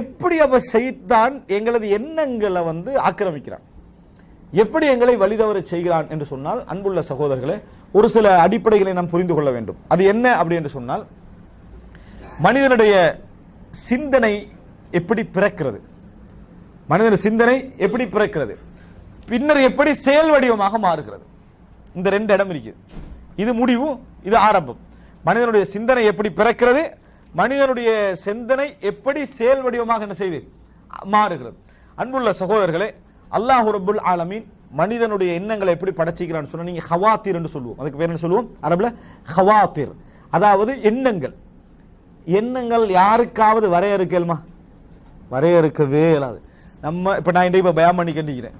எப்படி அப்ப செய்தான் எங்களது எண்ணங்களை வந்து ஆக்கிரமிக்கிறான்? எப்படி எங்களை வழிதவர செய்கிறான் என்று சொன்னால் அன்புள்ள சகோதரர்களே ஒரு சில அடிப்படைகளை நாம் புரிந்து கொள்ள வேண்டும். அது என்ன அப்படி என்று சொன்னால் மனிதனுடைய சிந்தனை எப்படி பிறக்கிறது? மனிதன் சிந்தனை எப்படி பிறக்கிறது? பின்னர் எப்படி செயல் வடிவமாக மாறுகிறது? இந்த ரெண்டு இடம் இருக்குது. இது முடிவு இது ஆரம்பம். மனிதனுடைய சிந்தனை எப்படி பிறக்கிறது? மனிதனுடைய சிந்தனை எப்படி செயல் வடிவமாக என்ன செய்து மாறுகிறது? அன்புள்ள சகோதரர்களே அல்லாஹ் ரபுல் ஆலமீன் மனிதனுடைய எண்ணங்களை எப்படி படைச்சிக்கிறான்னு சொன்னால் நீங்கள் ஹவாத்திர் என்று சொல்லுவோம். அதுக்கு பேர் என்ன சொல்லுவோம்? அரபில் ஹவாத்திர். அதாவது எண்ணங்கள். எண்ணங்கள் யாருக்காவது வரையறுக்கலுமா? வரையறுக்கவே இல்லாது நம்ம இப்போ நான் இப்போ பயம் பண்ணிக்கிட்டிருக்கிறேன்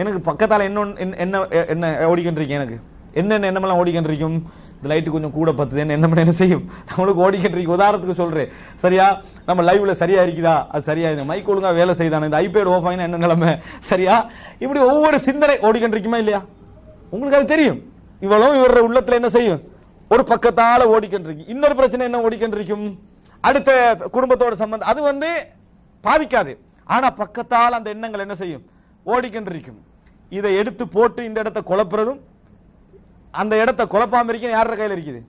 எனக்கு பக்கத்தால் என்ன என்ன என்ன ஓடிக்கின்றிருக்கேன் எனக்கு? என்னென்ன எண்ணமெல்லாம் ஓடிக்கின்றிருக்கும் இந்த லைட்டு கொஞ்சம் கூட பத்துதுன்னு என்ன பண்ண என்ன செய்யும்? நம்மளுக்கு ஓடிக்கின்றிருக்கு உதாரணத்துக்கு சொல்கிறேன் சரியா? நம்ம லைவ்ல சரியா இருக்குதா? அது சரியா இந்த மைக் ஒழுங்கா வேலை செய்தானே? இந்த ஐபேட் ஓஃப் ஆகினா என்ன நிலைமை? சரியா? இப்படி ஒவ்வொரு சிந்தனை ஓடிக்கின்றிருக்குமா இல்லையா? உங்களுக்கு அது தெரியும். இவ்வளவு இவர உள்ளத்துல என்ன செய்யும்? ஒரு பக்கத்தால இருக்கு இன்னொரு பிரச்சனை என்ன ஓடிக்கின்றிருக்கும் அடுத்த குடும்பத்தோட சம்பந்தம் அது வந்து பாதிக்காது. ஆனா பக்கத்தால் அந்த எண்ணங்கள் என்ன செய்யும்? ஓடிக்கின்றிருக்கும் இதை எடுத்து போட்டு இந்த இடத்த குழப்புறதும் அந்த இடத்த குழப்பாம இருக்க யாரோட கையில் இருக்குது?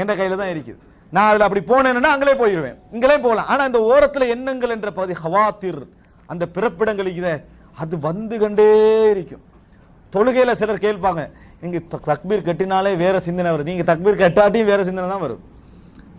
என்ற கையில் தான் இருக்குது. நான் அதில் அப்படி போனேன்னா அங்கே போயிடுவேன் இங்களே போகலாம். ஆனால் இந்த ஓரத்தில் எண்ணங்கள் என்ற பகுதி ஹவாத்திர் அந்த பிறப்பிடங்கள் இருக்குது அது வந்து கண்டே இருக்கும். தொழுகையில் சிலர் கேட்பாங்க நீங்க தக்பீர் கட்டினாலே வேற சிந்தனை வரும். நீங்கள் தக்பீர் கட்டாட்டியும் வேற சிந்தனை தான் வரும்.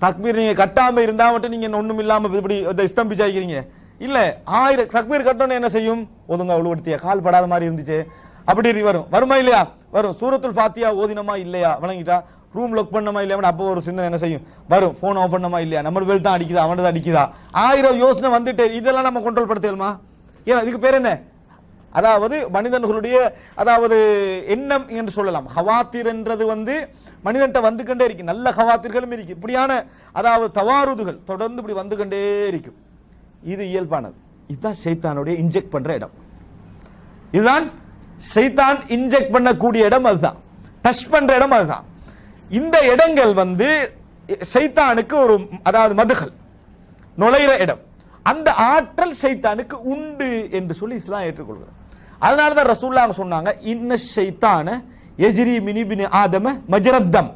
தக்பீர் நீங்கள் கட்டாமல் இருந்தால் மட்டும் நீங்கள் ஒன்றும் இல்லாமல் இப்படி இந்த ஸ்தம்பிச்சாக்கிறீங்க. இல்லை ஆயிரம் தக்பீர் கட்டணும் என்ன செய்யும்? ஒதுங்க அவ்வளோ கால் படாத மாதிரி இருந்துச்சு. அப்படி வரும். வருமா இல்லையா? வரும். சூரத்துல் ஃபாத்தியா ஓதினமா இல்லையா? வணங்கிட்டா ரூம் லொக் பண்ணமா இல்லையா? அப்போ ஒரு சிந்தனை என்ன செய்யும்? வரும். ஃபோன் ஆஃப் பண்ணமா இல்லையா? நம்ம பெல் தான் அடிக்குதா? அவனது அடிக்குதா? ஆயிரம் யோசனை வந்துட்டு. இதெல்லாம் நம்ம கண்ட்ரோல் படுத்தலுமா ஏன் இதுக்கு பேர் என்ன? அதாவது மனிதன்களுடைய அதாவது எண்ணம் என்று சொல்லலாம். ஹவாத்திர் என்றது வந்து மனிதன்ட்ட வந்து கொண்டே இருக்கு. நல்ல ஹவாத்திர்களும் இருக்கு. இப்படியான அதாவது தவாறுதுகள் தொடர்ந்து இப்படி வந்து கொண்டே இருக்கும் இது இயல்பானது. இதுதான் ஷைத்தானுடைய இன்ஜெக்ட் பண்ற இடம். இதுதான் சைத்தான் இன்ஜெக்ட் பண்ணக்கூடிய இடம் அதுதான். டச் பண்ற இடம் அதுதான். இந்த இடங்கள் வந்து சைத்தானுக்கு ஒரு அதாவது மதுகள் நுழையிற இடம். அந்த ஆற்றல் சைத்தானுக்கு உண்டு என்று சொல்லி இஸ்லாம் ஏற்றுக்கொள்கிறது. அதனால தான் ரசூல்லாங்க சொன்னாங்க இன்ன சைத்தான எஜிரி மினிபினி ஆதம மஜரத்தம்.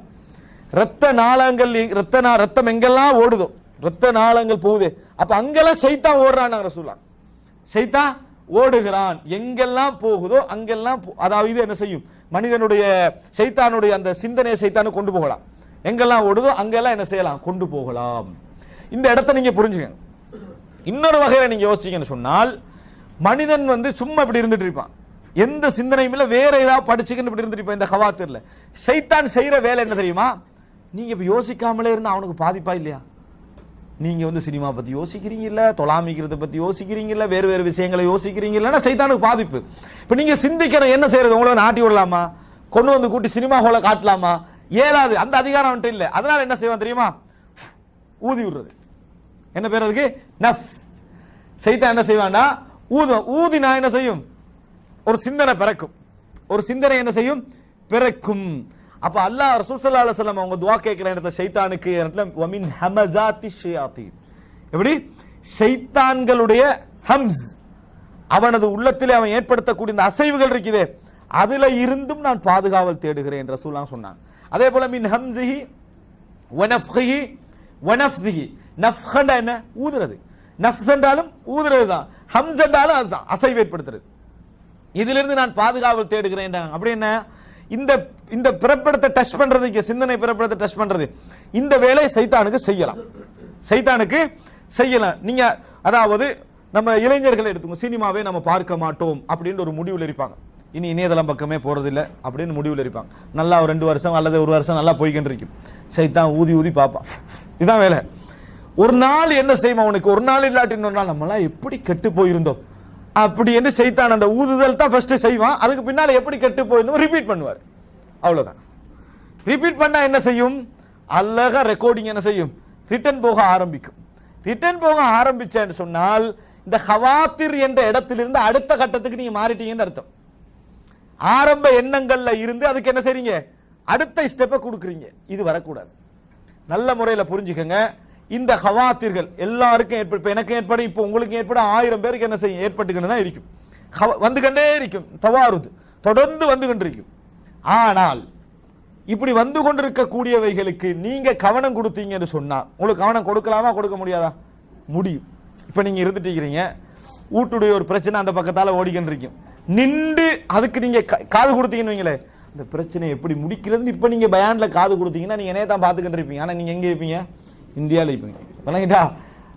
ரத்த நாளங்கள் ரத்த நா ரத்தம் எங்கெல்லாம் ஓடுதோ ரத்த நாளங்கள் போகுது. அப்போ அங்கெல்லாம் சைத்தான் ஓடுறான் ரசூல்லா. சைத்தான் ஓடுகிறான். எங்கெல்லாம் போகுதோ அங்கெல்லாம் போ- அதாவது இது என்ன செய்யும்? மனிதனுடைய சைத்தானுடைய அந்த சிந்தனையை சைத்தானு கொண்டு போகலாம். எங்கெல்லாம் ஓடுதோ அங்கெல்லாம் என்ன செய்யலாம்? கொண்டு போகலாம். இந்த இடத்த நீங்க புரிஞ்சுங்க இன்னொரு வகையில் நீங்க யோசிச்சீங்கன்னு சொன்னால் மனிதன் வந்து சும்மா இப்படி இருந்துட்டு இருப்பான். எந்த சிந்தனையும் இல்லை வேற ஏதாவது படிச்சுக்கின்னு இப்படி இருந்துட்டு இருப்பான் இந்த ஹவாத்திர்ல சைத்தான் செய்யற வேலை என்ன தெரியுமா? நீங்க இப்ப யோசிக்காமலே இருந்தா அவனுக்கு பாதிப்பா இல்லையா? நீங்க வந்து சினிமா பத்தி யோசிக்கிறீங்கல்ல தொலாமிக்கிறத பத்தி யோசிக்கிறீங்கல்ல வேறு வேறு விஷயங்களை யோசிக்கிறீங்கல்ல சைத்தானுக்கு பாதிப்பு. இப்ப நீங்க சிந்திக்கிற என்ன செய்யறது? உங்களை வந்து ஆட்டி விடலாமா? கொண்டு வந்து கூட்டி சினிமா ஹோல காட்டலாமா? ஏலாது அந்த அதிகாரம் அவன்கிட்ட இல்லை. அதனால என்ன செய்வான் தெரியுமா? ஊதி விடுறது. என்ன பேர் அதுக்கு? நஃப். சைத்தான் என்ன செய்வான்டா ஊதும் ஊதினா என்ன செய்யும்? ஒரு சிந்தனை பிறக்கும். ஒரு சிந்தனை என்ன செய்யும்? பிறக்கும். அப்ப அல்லாஹ் ரசூல் ஸல்லல்லாஹு அலைஹி வஸல்லம் அவங்க துஆ கேட்கிற இடத்துல ஷைத்தானுக்கு இடத்துல வமின் ஹமஸாத்தி ஷயாத்தீன். எப்படி? ஷைத்தான்களுடைய ஹம்ஸ் அவனது உள்ளத்திலே அவன் ஏற்படுத்தக்கூடிய இந்த அசைவுகள் இருக்குதே அதுல இருந்தும் நான் பாதுகாவல் தேடுகிறேன் ரசூல்லாம் சொன்னாங்க. அதே போல மின் ஹம்ஸிஹி வனஃப்ஹிஹி வனஃப்திஹி நஃப்ஹண்டா என்ன? ஊதுறது. நஃப்ஸ் என்றாலும் ஊதுறது தான். ஹம்ஸ் என்றாலும் அதுதான். அசைவு ஏற்படுத்துறது. இதிலிருந்து நான் பாதுகாவல் தேடுகிறேன் அப்படி என்ன? இந்த இந்த பிறப்பிடத்தை டச் பண்றதுக்கு சிந்தனை பிறப்பிடத்தை டச் பண்றது. இந்த வேலையை சைத்தானுக்கு செய்யலாம். சைத்தானுக்கு செய்யலாம். நீங்க அதாவது நம்ம இளைஞர்களை எடுத்துக்கோங்க சினிமாவே நம்ம பார்க்க மாட்டோம் அப்படின்னு ஒரு முடிவில் இருப்பாங்க. இனி இணையதளம் பக்கமே போறதில்லை அப்படின்னு முடிவில் இருப்பாங்க. நல்லா ஒரு ரெண்டு வருஷம் அல்லது ஒரு வருஷம் நல்லா போய்கிட்டு இருக்கும். சைத்தான் ஊதி ஊதி பார்ப்பான். இதான் வேலை. ஒரு நாள் என்ன செய்வோம் அவனுக்கு ஒரு நாள் இல்லாட்டி இன்னொரு நாள்? நம்மளாம் எப்படி கெட்டு போயிருந்தோம்? அப்படி என்று செய்தான் அந்த ஊதுதல் தான் ஃபர்ஸ்ட் செய்வான். அதுக்கு பின்னால் எப்படி கெட்டு போயிருந்தோம் ரிப்பீட் பண்ணுவார். அவ்வளோதான் ரிப்பீட் பண்ணால் என்ன செய்யும்? அழகாக ரெக்கார்டிங் என்ன செய்யும்? ரிட்டர்ன் போக ஆரம்பிக்கும். ரிட்டர்ன் போக ஆரம்பிச்சேன்னு சொன்னால் இந்த ஹவாத்திர் என்ற இடத்திலிருந்து அடுத்த கட்டத்துக்கு நீங்கள் மாறிட்டீங்கன்னு அர்த்தம். ஆரம்ப எண்ணங்களில் இருந்து அதுக்கு என்ன செய்றீங்க? அடுத்த ஸ்டெப்பை கொடுக்குறீங்க. இது வரக்கூடாது. நல்ல முறையில் புரிஞ்சுக்கங்க. இந்த ஹவாத்திர்கள் எல்லாருக்கும் ஏற்படும் இப்போ எனக்கு ஏற்படும் இப்போ உங்களுக்கு ஏற்படும் ஆயிரம் பேருக்கு என்ன செய்யும்? ஏற்பட்டுக்கிட்டு தான் இருக்கும். ஹவ- வந்து கொண்டே இருக்கும். தவாருது. தொடர்ந்து வந்து கொண்டிருக்கும். ஆனால் இப்படி வந்து கொண்டிருக்கக்கூடியவைகளுக்கு நீங்கள் கவனம் கொடுத்தீங்கன்னு சொன்னால் உங்களுக்கு கவனம் கொடுக்கலாமா கொடுக்க முடியாதா? முடியும். இப்போ நீங்கள் இருந்துட்டு இருக்கிறீங்க வீட்டுடைய ஒரு பிரச்சனை அந்த பக்கத்தால் ஓடிக்கண்டிருக்கும் நின்று அதுக்கு நீங்கள் காது கொடுத்தீங்கன்னு வைங்களேன் இந்த பிரச்சனை எப்படி முடிக்கிறதுன்னு இப்போ நீங்கள் பயானில் காது கொடுத்தீங்கன்னா நீங்கள் என்ன தான் பார்த்துக்கிட்டு இருப்பீங்க ஆனால் நீங்கள் எங்கே இருப்பீங்க? இந்தியாவில் இப்போ விளங்கிட்டா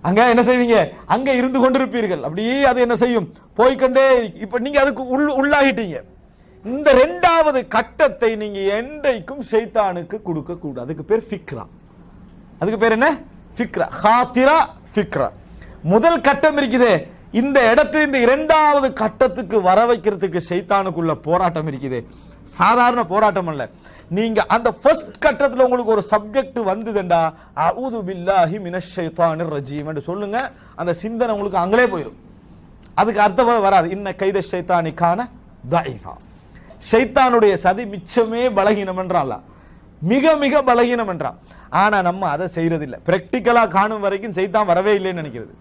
அங்கே என்ன செய்வீங்க? அங்கே இருந்து கொண்டிருப்பீர்கள். அப்படியே அது என்ன செய்யும்? போய்க்கொண்டே இப்போ நீங்கள் அதுக்கு உள் உள்ளாகிட்டீங்க. இந்த ரெண்டாவது கட்டத்தை நீங்கள் என்றைக்கும் ஷைத்தானுக்கு கொடுக்கக்கூடாது அதுக்கு பேர் ஃபிக்ரா. அதுக்கு பேர் என்ன? ஃபிக்ரா. ஹாத்திரா ஃபிக்ரா. முதல் கட்டம் இருக்குதே. இந்த இடத்துல இந்த இரண்டாவது கட்டத்துக்கு வர வைக்கிறதுக்கு சைத்தானுக்குள்ள போராட்டம் இருக்குது. சாதாரண போராட்டம் அல்ல. நீங்க அந்த ஃபர்ஸ்ட் கட்டத்துல உங்களுக்கு ஒரு சப்ஜெக்ட் வந்ததுண்டா அவுது பில்லாஹி மினஷ் ரஜீம் என்று சொல்லுங்க அந்த சிந்தனை உங்களுக்கு அங்களே போயிடும் அதுக்கு அர்த்தம் வராது. இன்ன கைத ஷைத்தானிக்கான தாயிஃபா. ஷைத்தானுடைய சதி மிச்சமே பலகீனம் என்றால மிக மிக பலகீனம் என்றான். ஆனால் நம்ம அதை செய்யறதில்லை ப்ராக்டிக்கலாக காணும் வரைக்கும் சைத்தான் வரவே இல்லைன்னு நினைக்கிறது.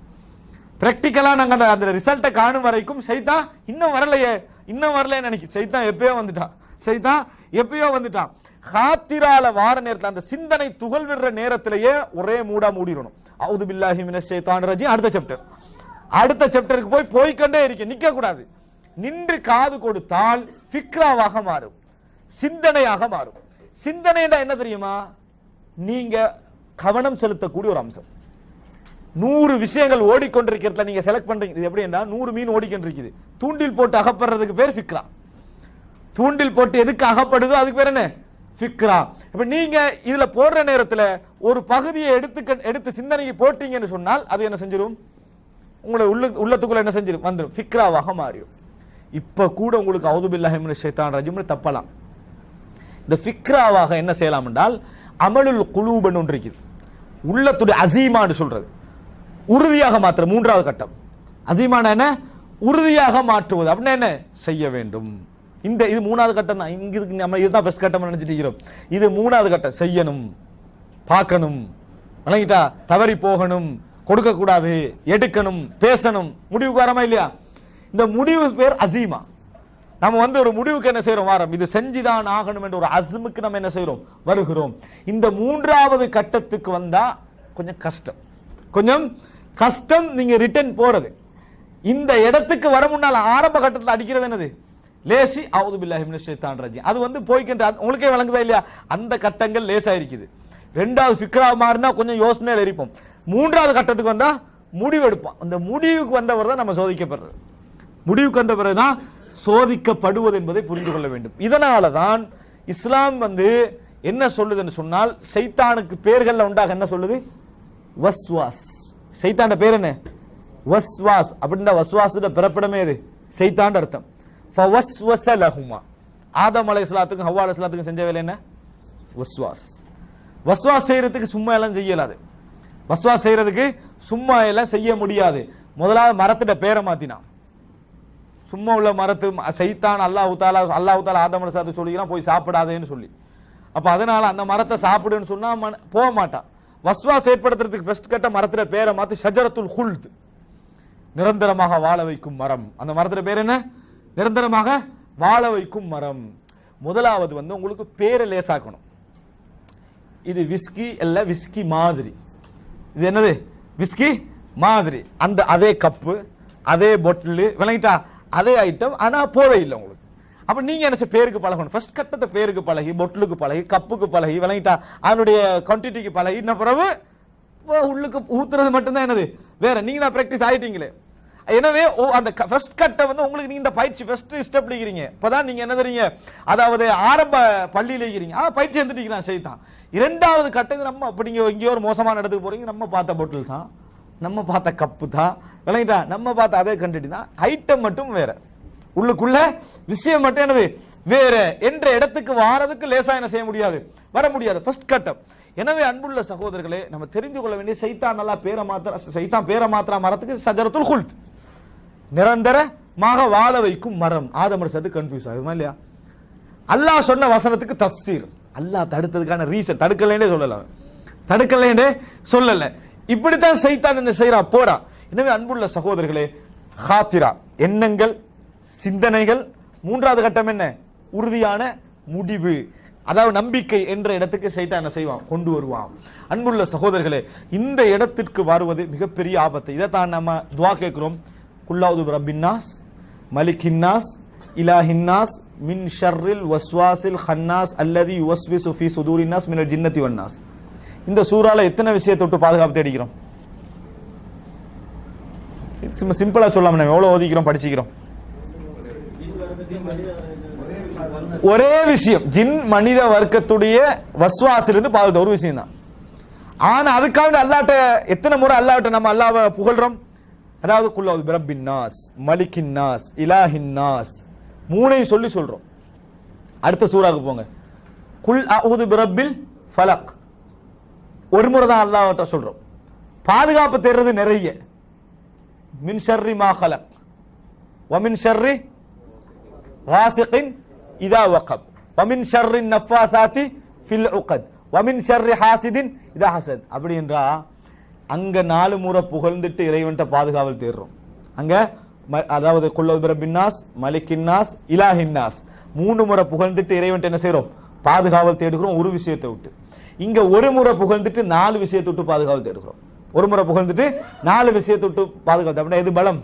ப்ராக்டிக்கலாக நாங்கள் அந்த அந்த ரிசல்ட்டை காணும் வரைக்கும் சைத்தான் இன்னும் வரலையே. இன்னும் வரலையே நினைக்கிறேன் சைத்தான் எப்பயோ வந்துட்டான். சைத்தான் எப்பயோ வந்துட்டான். ஹாத்திரால வார நேரத்தில் அந்த சிந்தனை துகள் விடுற நேரத்திலேயே ஒரே மூடா மூடிடணும். அவுது பில்லாஹி மினஷ் ரஜி அடுத்த சாப்டர் அடுத்த சாப்டருக்கு போய் போய்க்கொண்டே இருக்க நிற்க கூடாது நின்று காது கொடுத்தால் ஃபிக்ராவாக மாறும். சிந்தனையாக மாறும். சிந்தனைன்னா என்ன தெரியுமா? நீங்க கவனம் செலுத்தக்கூடிய ஒரு அம்சம். நூறு விஷயங்கள் ஓடிக்கொண்டிருக்கிறதுல நீங்க செலக்ட் பண்றீங்க. இது எப்படி நூறு மீன் ஓடிக்கொண்டிருக்குது. தூண்டில் போட்டு அகப்படுறதுக்கு பேர் ஃபிக்ரா. தூண்டில் போட்டு எதுக்கு அகப்படுதோ? அதுக்கு பேர் என்ன? ஃபிக்ரா இப்போ நீங்கள் இதில் போடுற நேரத்தில் ஒரு பகுதியை எடுத்து எடுத்து சிந்தனைக்கு போட்டீங்கன்னு சொன்னால் அது என்ன செஞ்சிடும் உங்களை உள்ள உள்ளத்துக்குள்ள என்ன செஞ்சிடும் வந்துடும் ஃபிக்ராவாக மாறிடும் இப்போ கூட உங்களுக்கு அவுதுபில்லாஹிமின் ஷேத்தான் ரஜிம்னு தப்பலாம். இந்த ஃபிக்ராவாக என்ன செய்யலாம் என்றால் அமலுல் குலூபன் ஒன்று இருக்குது. உள்ளத்துடைய அசீமான்னு சொல்கிறது உறுதியாக மாற்றுற மூன்றாவது கட்டம். அசீமான என்ன? உறுதியாக மாற்றுவது. அப்படின்னா என்ன? செய்ய வேண்டும். இந்த இது மூணாவது கட்டம் தான். இங்க இதுக்கு நம்ம இதுதான் பெஸ்ட் கட்டம் நினைச்சிட்டு இருக்கிறோம். இது மூணாவது கட்டம். செய்யணும் பார்க்கணும் வணங்கிட்டா தவறி போகணும் கொடுக்க கூடாது எடுக்கணும் பேசணும். முடிவுக்கு வரமா இல்லையா? இந்த முடிவு பேர் அசீமா. நம்ம வந்து ஒரு முடிவுக்கு என்ன செய்யறோம் வாரம். இது செஞ்சுதான் ஆகணும் என்ற ஒரு அசுமுக்கு நம்ம என்ன செய்யறோம் வருகிறோம். இந்த மூன்றாவது கட்டத்துக்கு வந்தா கொஞ்சம் கஷ்டம். கொஞ்சம் கஷ்டம் நீங்க ரிட்டர்ன் போறது. இந்த இடத்துக்கு வர முன்னால் ஆரம்ப கட்டத்தில் அடிக்கிறது என்னது? லேசி அவுது பில்லாஹி மினஷ் ரஜி அது வந்து போய்க்கின்ற உங்களுக்கே விளங்குதா இல்லையா? அந்த கட்டங்கள் லேசாக இருக்குது ரெண்டாவது ஃபிக்ரா மாறினா கொஞ்சம் யோசனையில் இருப்போம் மூன்றாவது கட்டத்துக்கு வந்தால் முடிவு எடுப்போம். அந்த முடிவுக்கு வந்தவர் தான் நம்ம சோதிக்கப்படுறது. முடிவுக்கு வந்த பிறகுதான் சோதிக்கப்படுவது என்பதை புரிந்து கொள்ள வேண்டும். இதனால தான் இஸ்லாம் வந்து என்ன சொல்லுதுன்னு சொன்னால் சைத்தானுக்கு பேர்களில் உண்டாக என்ன சொல்லுது? வஸ்வாஸ். சைத்தாண்ட பேர் என்ன? வஸ்வாஸ். அப்படின்ற வஸ்வாஸோட பிறப்பிடமே இது சைத்தாண்ட அர்த்தம். ஃபவஸ்வஸ லஹுமா. ஆதம் அலைஹிஸ்ஸலாத்துக்கும் ஹவ்வா அலைஹிஸ்ஸலாத்துக்கும் செஞ்ச வேலை என்ன? வஸ்வாஸ். வஸ்வாஸ் செய்யறதுக்கு சும்மா எல்லாம் செய்யலாது. வஸ்வாஸ் செய்யறதுக்கு சும்மா எல்லாம் செய்ய முடியாது. முதலாவது மரத்திட்ட பேரை மாத்தினான். சும்மா உள்ள மரத்து சைத்தான் அல்லாஹ் தாலா அல்லாஹ் தாலா ஆதம் சாத்து சொல்லிக்கெல்லாம் போய் சாப்பிடாதேன்னு சொல்லி. அப்போ அதனால அந்த மரத்தை சாப்பிடுன்னு சொன்னால் போக மாட்டான். வஸ்வாஸ் ஏற்படுத்துறதுக்கு ஃபர்ஸ்ட் கட்ட மரத்தில் பேரை மாற்றி ஷஜரத்துல் ஹுல்த். நிரந்தரமாக வாழ வைக்கும் மரம். அந்த மரத்துல பேர் என்ன? நிரந்தரமாக வாழ வைக்கும் மரம். முதலாவது வந்து உங்களுக்கு பேரை லேசாக்கணும். இது விஸ்கி அல்ல விஸ்கி மாதிரி. இது என்னது? விஸ்கி மாதிரி. அந்த அதே கப்பு அதே பொட்டில் விளங்கிட்டா அதே ஐட்டம் ஆனால் போதை இல்லை உங்களுக்கு. அப்போ நீங்கள் என்ன செய்ய- பேருக்கு பழகணும். ஃபர்ஸ்ட் கட்டத்தை பேருக்கு பழகி பொட்டிலுக்கு பழகி கப்புக்கு பழகி விளங்கிட்டா அதனுடைய குவான்டிட்டிக்கு பழகி இன்ன பிறகு உள்ளுக்கு ஊத்துறது மட்டும்தான் என்னது? வேற நீங்கள் தான் ப்ராக்டிஸ் ஆகிட்டீங்களே எனவே ஓ, அந்த ஃபர்ஸ்ட் கட்டை வந்து உங்களுக்கு நீங்க இந்த பயிற்சி ஃபர்ஸ்ட் ஸ்டெப் இருக்கிறீங்க. இப்பதான் நீங்க என்ன தெரியுங்க? அதாவது ஆரம்ப பள்ளியில இருக்கிறீங்க. ஆ பயிற்சி வந்துட்டீங்களா செய்தான் இரண்டாவது கட்டது நம்ம அப்படி நீங்கள் எங்கேயோ ஒரு மோசமான இடத்துக்கு போறீங்க. நம்ம பார்த்த பொட்டில் தான். நம்ம பார்த்த கப்பு தான். விளங்கிட்டா? நம்ம பார்த்த அதே கண்டிட்டி தான். ஐட்டம் மட்டும் வேற. உள்ளுக்குள்ள விஷயம் மட்டும் என்னது? வேற. என்ற இடத்துக்கு வாரதுக்கு லேசா என்ன செய்ய முடியாது? வர முடியாது. ஃபர்ஸ்ட் கட்டம் எனவே அன்புள்ள சகோதரர்களே நம்ம தெரிந்து கொள்ள வேண்டிய சைத்தான் நல்லா பேரை மாத்திர சைத்தான் பேரை மாத்திரா மரத்துக்கு சஜரத்துல் ஹுல்த் நிரந்தரமாக வாழ வைக்கும் மரம். ஆதமர் சது கன்ஃபியூஸ் ஆகுமா இல்லையா? அல்லாஹ் சொன்ன வசனத்துக்கு தப்சீர். அல்லாஹ் தடுத்ததுக்கான ரீசன் தடுக்கலைன்னே சொல்லலாம் தடுக்கலைன்னே சொல்லலை. இப்படித்தான் சைத்தான் என்ன செய்யறா போறா. எனவே அன்புள்ள சகோதரர்களே ஹாத்திரா. எண்ணங்கள் சிந்தனைகள் மூன்றாவது கட்டம் என்ன? உறுதியான முடிவு. அதாவது நம்பிக்கை என்ற இடத்துக்கு சைத்தான் என்ன செய்வான்? கொண்டு வருவான். அன்புள்ள சகோதரர்களே இந்த இடத்திற்கு வருவது மிகப்பெரிய ஆபத்து. இதைத்தான் நம்ம துவா கேட்கிறோம். குல்லாவுது ரப்பின்னாஸ் இலா ஹின்னாஸ் மின் ஷர்ரில் வஸ்வாசில் ஹன்னாஸ் அல்லதி யுவஸ்விசு சுஃபி சுதூரின்னாஸ் மினல் ஜின்னத்தி வன்னாஸ் இந்த சூறால எத்தனை விஷயத்தை விட்டு பாதுகாப்பு தேடிக்கிறோம்? சும்மா சிம்பிளா சொல்லாம நம்ம. எவ்வளவு ஓதிக்கிறோம் படிச்சுக்கிறோம்? ஒரே விஷயம். ஜின் மனித வர்க்கத்துடைய வஸ்வாசிலிருந்து பாதுகாத்த ஒரு விஷயம் தான் ஆனா அதுக்காக அல்லாட்ட எத்தனை முறை அல்லாட்ட நம்ம அல்லாவை புகழ்றோம்? அதாவது குல்லாவது பிரப்பின் நாஸ் மலிக்கின் நாஸ் இலாஹின் நாஸ் மூணையும் சொல்லி சொல்கிறோம் அடுத்த சூறாக்கு போங்க. குல் அவுது பிரபில் ஃபலக். ஒரு முறை தான் அல்லாவட்ட சொல்கிறோம் பாதுகாப்பு தேர்றது நிறைய. மின் ஷர்ரி மா ஹலக். வமின் ஷர்ரி ஹாசிகின் இதா வக்கப் வமின் ஷர்ரி நஃபாசாத்தி ஃபில் உக்கத் வமின் ஷர்ரி ஹாசிதின் இதா ஹசத். அப்படி என்றால் அங்க நாலு முறை புகழ்ந்துட்டு இறைவன்ட்ட பாதுகாவல் தேடுறோம். அங்க ம- அதாவது குல்லு பின்னாஸ் மலிக்கின்னாஸ் இலாஹின்னாஸ். மூணு முறை புகழ்ந்துட்டு இறைவன்ட்ட என்ன செய்கிறோம் பாதுகாவல் தேடுகிறோம் ஒரு விஷயத்தை விட்டு. இங்க ஒரு முறை புகழ்ந்துட்டு நாலு விஷயத்தை விட்டு பாதுகாவல் தேடுகிறோம். ஒரு முறை புகழ்ந்துட்டு நாலு விஷயத்தை விட்டு பாதுகாவல் அப்படின்னா எது பலம்?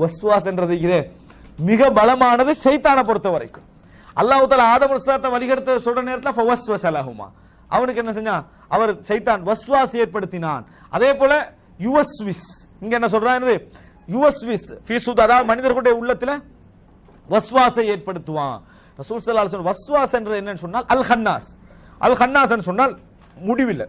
வஸ்வாஸ்ன்றது இது. மிக பலமானது சைத்தானை பொறுத்த வரைக்கும் அல்லாஹ் தாலா ஆதம் அலிஸ்லாத்தை வழிகெடுத்த சொல்ற நேரத்தில் ஃபவஸ்வஸ் அலஹுமா அவனுக்கு என்ன செஞ்சான்? அவர் சைத்தான் வஸ்வாஸ் ஏற்படுத்தினான். அதே போல யுவஸ்விஸ் இங்க என்ன சொல்றான் யுவஸ்விஸ் ஃபீசுத் அதாவது மனிதர்களுடைய உள்ளத்துல வஸ்வாசை ஏற்படுத்துவான். ரசூல் சல்லா அலைஹி வஸ்வாஸ் என்று என்னன்னு சொன்னால் அல் ஹன்னாஸ் அல் ஹன்னாஸ் சொன்னால் முடிவில்லை.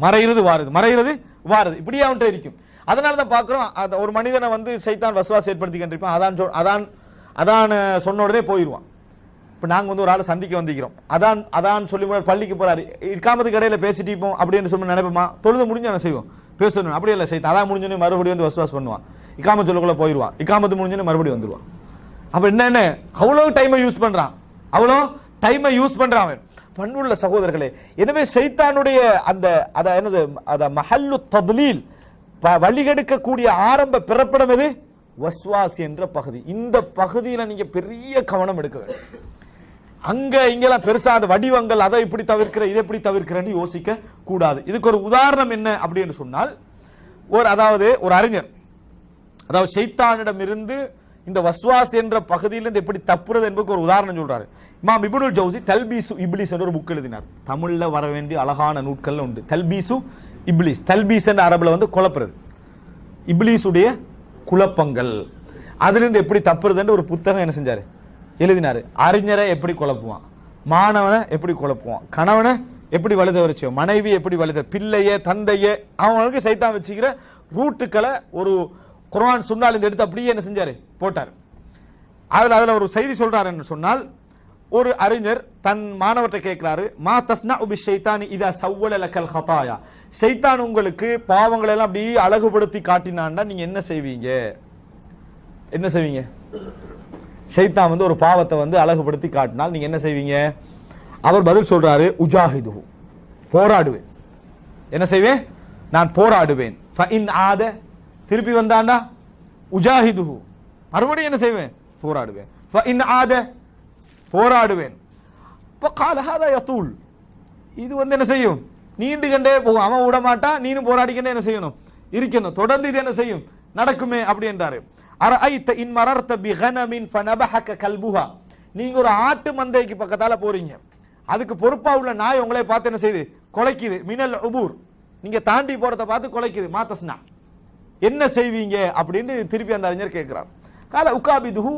மறைகிறது வாருது. மறைகிறது வாருது. இப்படியே அவன்கிட்ட இருக்கும். அதனால தான் பார்க்குறோம் அந்த ஒரு மனிதனை வந்து சைத்தான் வஸ்வாஸ் ஏற்படுத்திக்கிட்டு அதான் சொ- அதான் அதான் சொன்ன உடனே போயிடுவான் இப்போ நாங்கள் வந்து ஒரு ஆளை சந்திக்க வந்திருக்கிறோம். அதான் அதான் சொல்லி பள்ளிக்கு போறாரு. இருக்காமதுக்கு கடையில் பேசிட்டு இப்போ அப்படின்னு சொல்லி நினைப்போமா? தொழுது முடிஞ்சு நான் செய்வோம்? பேசணும். அப்படியே இல்லை சைத்தான். அதான் முடிஞ்சோன்னு மறுபடியும் வந்து வஸ்வாஸ் பண்ணுவான். இக்காம சொல்லக்குள்ள போயிடுவான் இக்காமத்து முடிஞ்சோன்னு மறுபடியும் வந்துடுவான் அப்போ என்ன என்ன? அவ்வளோ டைமை யூஸ் பண்ணுறான் அவ்வளோ டைமை யூஸ் பண்ணுறான் அவன். பண்புள்ள சகோதரர்களே எனவே சைத்தானுடைய அந்த அத என்னது அத மஹல்லு தத்லீல் ப- வழிகெடுக்கக்கூடிய ஆரம்ப பிறப்பிடம் எது? வஸ்வாஸ் என்ற பகுதி. இந்த பகுதியில் நீங்கள் பெரிய கவனம் எடுக்க வேண்டும். அங்க இங்கெல்லாம் பெருசா அந்த வடிவங்கள் அதை இப்படி தவிர்க்கிற இதை எப்படி தவிர்க்கிறேன்னு யோசிக்க கூடாது. இதுக்கு ஒரு உதாரணம் என்ன அப்படின்னு சொன்னால் ஒரு அதாவது ஒரு அறிஞர். அதாவது ஷைத்தானிடம் இருந்து இந்த வஸ்வாஸ் என்ற பகுதியிலிருந்து எப்படி தப்புறது என்பதுக்கு ஒரு உதாரணம் சொல்றாரு. இமாம் இபுனுல் ஜவுசி தல்பீசு இப்லிஸ் என்ற ஒரு புக் எழுதினார். தமிழ்ல வர வேண்டிய அழகான நூட்கள்ல உண்டு. தல்பீசு இப்லீஸ். தல்பீஸ் என்ற அரபுல வந்து குழப்புறது. இப்லீஸுடைய குழப்பங்கள். அதிலிருந்து எப்படி தப்புறதுன்னு ஒரு புத்தகம் என்ன செஞ்சாரு? எழுதினார். அறிஞரை எப்படி குழப்புவான்? மாணவனை எப்படி குழப்புவான்? கணவனை எப்படி வலுத வச்சுவான் மனைவி எப்படி வலுத பிள்ளைய தந்தைய அவங்களுக்கு சைத்தான் வச்சுக்கிற ரூட்டுக்களை ஒரு குரான் சொன்னால் இந்த எடுத்து அப்படியே என்ன செஞ்சார்? போட்டார். அதில் அதில் ஒரு செய்தி சொல்கிறார் என்று சொன்னால் ஒரு அறிஞர் தன் மாணவர்கிட்ட கேட்கிறாரு மா தஸ்னா உபி ஷைத்தான் இதா சவ்வல லக்கல் ஹதாயா ஷைத்தான் உங்களுக்கு பாவங்களை எல்லாம் அப்படியே அழகுபடுத்தி காட்டினான்டா நீங்கள் என்ன செய்வீங்க? என்ன செய்வீங்க? ஷைத்தான் வந்து ஒரு பாவத்தை வந்து அழகுபடுத்தி காட்டினால் நீங்கள் என்ன செய்வீங்க? அவர் பதில் சொல்கிறாரு உஜாஹிது போராடுவேன். என்ன செய்வேன்? நான் போராடுவேன். ஃபஇன் ஆத திருப்பி வந்தாண்டா உஜாஹிதுஹு. மறுபடியும் என்ன செய்வேன்? போராடுவேன். ஃபஇன் ஆத போராடுவேன். இப்போ காலஹாதா யத்தூல் இது வந்து என்ன செய்யும்? நீண்டு கண்டே போகும். அவன் விட மாட்டான் நீனும் போராடிக்கண்டே என்ன செய்யணும்? இருக்கணும். தொடர்ந்து இது என்ன செய்யும்? நடக்குமே அப்படி என்றாரு. அரஐத்த இன் மரர்த்த பி கனமின் ஃபனபஹக கல்புஹா. நீங்க ஒரு ஆட்டு மந்தைக்கு பக்கத்தால் போறீங்க. அதுக்கு பொறுப்பாக உள்ள நாய் உங்களே பார்த்து என்ன செய்யுது கொலைக்குது. மினல் உபூர். நீங்கள் தாண்டி போகிறத பார்த்து கொலைக்குது. மாத்தஸ்னா என்ன செய்வீங்க? அப்படின்னு திருப்பி அந்த அறிஞர் கேட்குறார். கால உகாபிதுஹு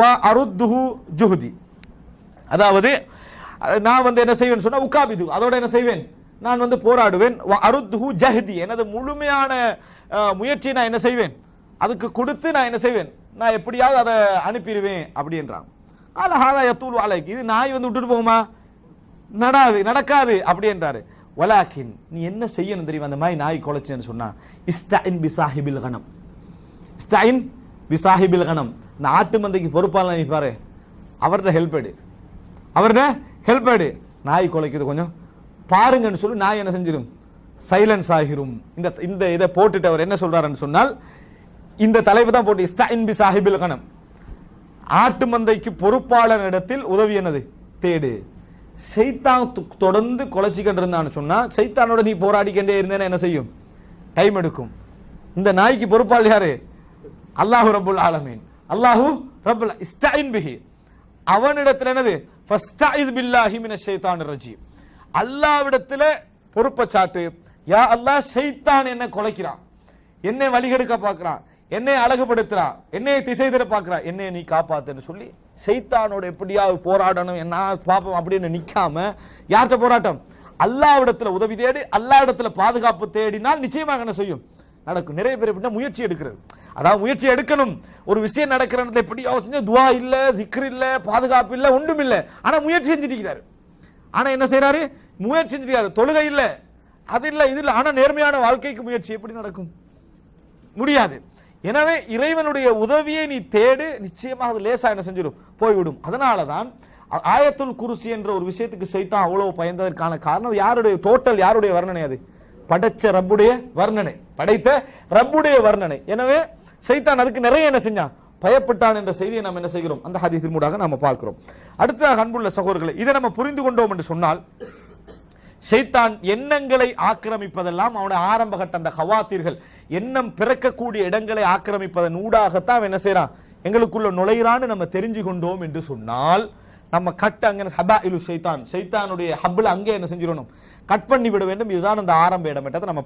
வா அருத்துஹு ஜுஹுதி. அதாவது நான் வந்து என்ன செய்வேன் சொன்னால் உகாபிது. அதோட என்ன செய்வேன்? நான் வந்து போராடுவேன். அருத்துஹு ஜஹதி. எனது முழுமையான முயற்சியை நான் என்ன செய்வேன்? அதுக்கு கொடுத்து நான் என்ன செய்வேன்? நான் எப்படியாவது அதை அனுப்பிடுவேன் அப்படின்றான் கால ஹாதா யத்தூல் வாழைக்கு இது நாய் வந்து விட்டுட்டு போகுமா? நடாது நடக்காது. அப்படி என்றாரு. வலாக்கின் நீ என்ன செய்யணும் தெரியுமா? அந்த மாதிரி நாய் குலைச்சேன்னு சொன்னா இஸ்தாயின் பி சாஹிபில் கணம் இஸ்தாயின் பி சாஹிபில் கணம் இந்த ஆட்டு மந்தைக்கு பொறுப்பாளர் நினைப்பாரு அவர்கிட்ட ஹெல்ப் எடு. அவர்கிட்ட ஹெல்ப் எடு. நாய் குலைக்குது கொஞ்சம் பாருங்கன்னு சொல்லி நாய் என்ன செஞ்சிடும் சைலன்ஸ் ஆகிரும். இந்த இந்த இதை போட்டுட்டு அவர் என்ன சொல்றாருன்னு சொன்னால் இந்த தலைப்பு தான் போட்டு. இஸ்தாயின் பி சாஹிபில் கணம் ஆட்டு மந்தைக்கு பொறுப்பாளர் இடத்தில் உதவி என்னது? தேடு. சைத்தான் தொடர்ந்து கொலைச்சிக்கிட்டு இருந்தான்னு சொன்னா சைத்தானோட நீ போராடிக்கிட்டே இருந்தேன்னா என்ன செய்யும்? டைம் எடுக்கும். இந்த நாய்க்கு பொறுப்பாளர் யாரு? அல்லாஹு ரபுல் ஆலமீன். அல்லாஹு ரபுல் இஸ்தாயின் பிஹி அவனிடத்தில் என்னது? ஃபஸ்தாயித் பில்லாஹி மின ஷைத்தான் ரஜீம். அல்லாஹ்விடத்தில் பொறுப்பை சாட்டு யா அல்லாஹ் ஷைத்தான் என்ன குலைக்கிறான். என்னை வழிகெடுக்க பார்க்கறான். என்னை அழகுபடுத்துறான் என்னை திசை திர பார்க்கறான் என்னை நீ காப்பாத்துன்னு சொல்லி சைத்தானோட எப்படியாவது போராடணும் என்ன பார்ப்போம் அப்படின்னு நிற்காம யார்கிட்ட போராட்டம்? அல்லாவிடத்துல உதவி தேடி அல்லாவிடத்துல பாதுகாப்பு தேடினால் நிச்சயமாக என்ன செய்யும்? நடக்கும். நிறைய பேர் எப்படின்னா முயற்சி எடுக்கிறது. அதாவது முயற்சி எடுக்கணும். ஒரு விஷயம் நடக்கிற இடத்துல எப்படியாவது செஞ்சு துவா இல்லை திக்ரு இல்லை பாதுகாப்பு இல்லை ஒன்றும் இல்லை. ஆனால் முயற்சி செஞ்சிருக்கிறார் ஆனால் என்ன செய்கிறாரு முயற்சி செஞ்சிருக்காரு தொழுகை இல்லை. அது இல்லை இது இல்லை. ஆனால் நேர்மையான வாழ்க்கைக்கு முயற்சி எப்படி நடக்கும்? முடியாது. எனவே இறைவனுடைய உதவியை நீ தேடு நிச்சயமாக அது லேசா என்ன செஞ்சிடும்? போய்விடும். அதனால தான் ஆயத்துல் குருசி என்ற ஒரு விஷயத்துக்கு சைத்தான் அவ்வளவு பயந்ததற்கான காரணம் யாருடைய டோட்டல் யாருடைய வர்ணனை அது? படைச்ச ரப்புடைய வர்ணனை. படைத்த ரப்புடைய வர்ணனை. எனவே சைத்தான் அதுக்கு நிறைய என்ன செஞ்சான்? பயப்பட்டான் என்ற செய்தியை நாம் என்ன செய்கிறோம்? அந்த ஹதீஸின் மூடாக நாம் பார்க்கிறோம். அடுத்ததாக அன்புள்ள சகோதரர்களை இதை நம்ம புரிந்து கொண்டோம் என்று சொன்னால் ஷைத்தான் எண்ணங்களை ஆக்கிரமிப்பதெல்லாம் அவனுடைய ஆரம்ப கட்ட அந்த ஹவாத்தீர்கள். எண்ணம் பிறக்கக்கூடிய இடங்களை ஆக்கிரமிப்பதன் ஊடாகத்தான் என்ன செய்யறான் எங்களுக்குள்ள நுழையிறான்னு நம்ம தெரிஞ்சு கொண்டோம் என்று சொன்னால் நம்ம கட் அங்க ஹபா இலு சைத்தான் சைத்தானுடைய ஹப்ல அங்கே என்ன செஞ்சிடணும்? கட் பண்ணி விட வேண்டும். இதுதான் அந்த ஆரம்ப இடம். நம்ம